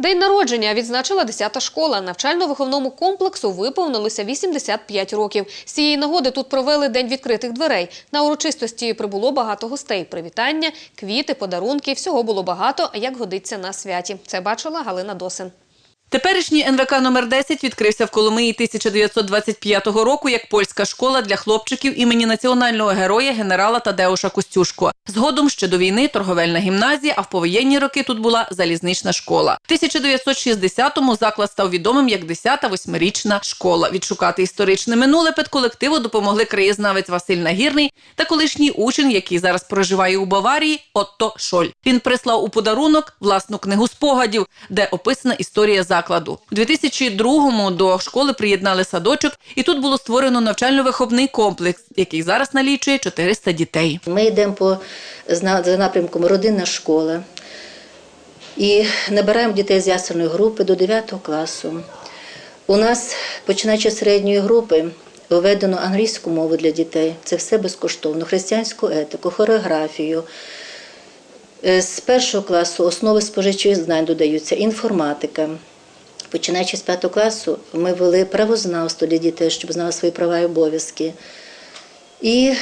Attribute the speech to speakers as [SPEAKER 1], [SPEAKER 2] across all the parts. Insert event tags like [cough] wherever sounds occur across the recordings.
[SPEAKER 1] День народження відзначила 10-та школа. Навчально-виховному комплексу виповнилося 85 років. З цієї нагоди тут провели день відкритих дверей. На урочистості прибуло багато гостей. Привітання, квіти, подарунки. Всього було багато, як годиться на святі. Це бачила Галина Досин.
[SPEAKER 2] Теперішній НВК номер 10 відкрився в Коломиї 1995 року як польська школа для хлопчиків імені національного героя генерала Тадеуша Костюшко. Згодом ще до війни торговельна гімназія, а в повоєнні роки тут була залізнична школа. В 1960-му заклад став відомим як 10-та восьмирічна школа. Відшукати історичне минуле педколективу допомогли краєзнавець Василь Нагірний та колишній учень, який зараз проживає у Баварії, Отто Шоль. Він прислав у подарунок власну книгу спогадів, де описана історія закладу. У 2002-му до школи приєднали садочок, і тут було створено навчально-виховний комплекс, який зараз налічує 400 дітей.
[SPEAKER 3] Ми йдемо по за напрямком родинна школа і набираємо дітей з ясельної групи до 9 класу. У нас, починаючи з середньої групи, введено англійську мову для дітей. Це все безкоштовно, християнську етику, хореографію. Е, З першого класу основи споживчих знань додаються, інформатика. Починаючи з п'ятого класу, ми вели правознавство для дітей, щоб знали свої права і обов'язки. І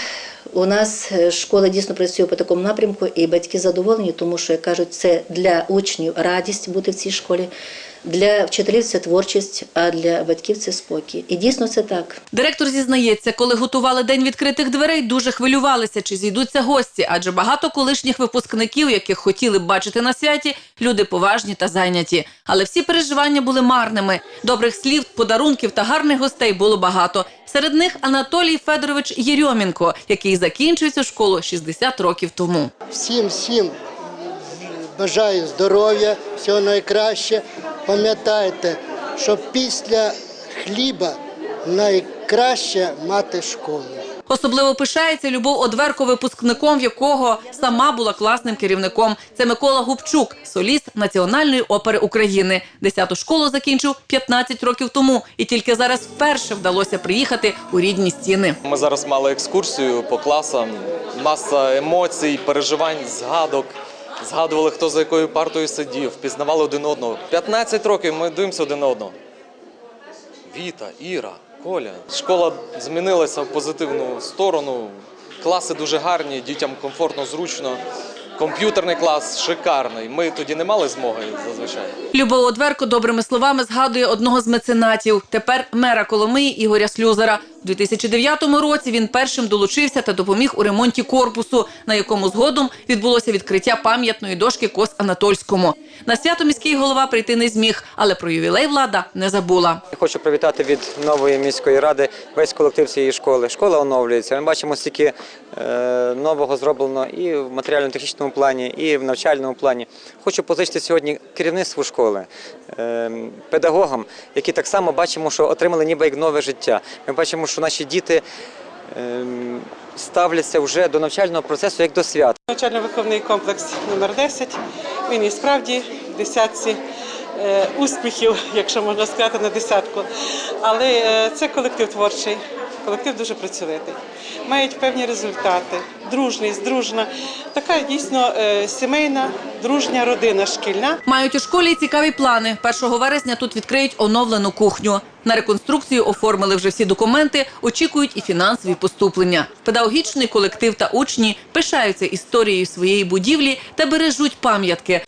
[SPEAKER 3] у нас е, школа дійсно працює по такому напрямку, і батьки задоволені, тому що, як кажуть, це для учнів радість бути в цій школі, для вчителів це творчість, а для батьків це спокій. І дійсно це так.
[SPEAKER 2] Директор зізнається, коли готували день відкритих дверей, дуже хвилювалися, чи зійдуться гості, адже багато колишніх випускників, яких хотіли б бачити на святі, люди поважні та зайняті. Але всі переживання були марними. Добрих слів, подарунків та гарних гостей було багато. Серед них Анатолій Федорович Єрьомінко, який закінчив цю школу 60 років тому.
[SPEAKER 4] Всім всім бажаю здоров'я, всього найкраще. Пам'ятайте, що після хліба найкраще мати школу.
[SPEAKER 2] Особливо пишається Любов Одверко, випускником якого сама була класним керівником. Це Микола Губчук, соліст Національної опери України. Десяту школу закінчив 15 років тому, і тільки зараз вперше вдалося приїхати у рідні стіни.
[SPEAKER 5] Ми зараз мали екскурсію по класам, маса емоцій, переживань, згадок. Згадували, хто за якою партою сидів, впізнавали один одного. 15 років ми дивимося один одного. Віта, Іра, Коля. Школа змінилася в позитивну сторону. Класи дуже гарні, дітям комфортно, зручно. Комп'ютерний клас шикарний. Ми тоді не мали змоги зазвичай.
[SPEAKER 2] Любов Одверко добрими словами згадує одного з меценатів, тепер мера Коломиї Ігоря Слюзера. У 2009 році він першим долучився та допоміг у ремонті корпусу, на якому згодом відбулося відкриття пам'ятної дошки Кос Анатольському. На свято міський голова прийти не зміг, але про ювілей влада не забула.
[SPEAKER 6] Хочу привітати від нової міської ради весь колектив цієї школи. Школа оновлюється. Ми бачимо стільки е, нового зроблено і в матеріально-технічному плані, і в навчальному плані. Хочу позичити сьогодні керівництву школи, е, педагогам, які так само бачимо, що отримали ніби як нове життя. Ми бачимо, що наші діти е, ставляться вже до навчального процесу як до свят.
[SPEAKER 7] Навчально-виховний комплекс номер 10 Він і справді в десятці е, успіхів, [laughs] якщо можна сказати, на десятку. Але е, це колектив творчий, колектив дуже працьовитий. Мають певні результати. Дружність, дружна, така дійсно е, сімейна, дружня родина шкільна.
[SPEAKER 2] Мають у школі цікаві плани. 1 вересня тут відкриють оновлену кухню. На реконструкцію оформили вже всі документи, очікують і фінансові поступлення. Педагогічний колектив та учні пишаються історією своєї будівлі та бережуть пам'ятки.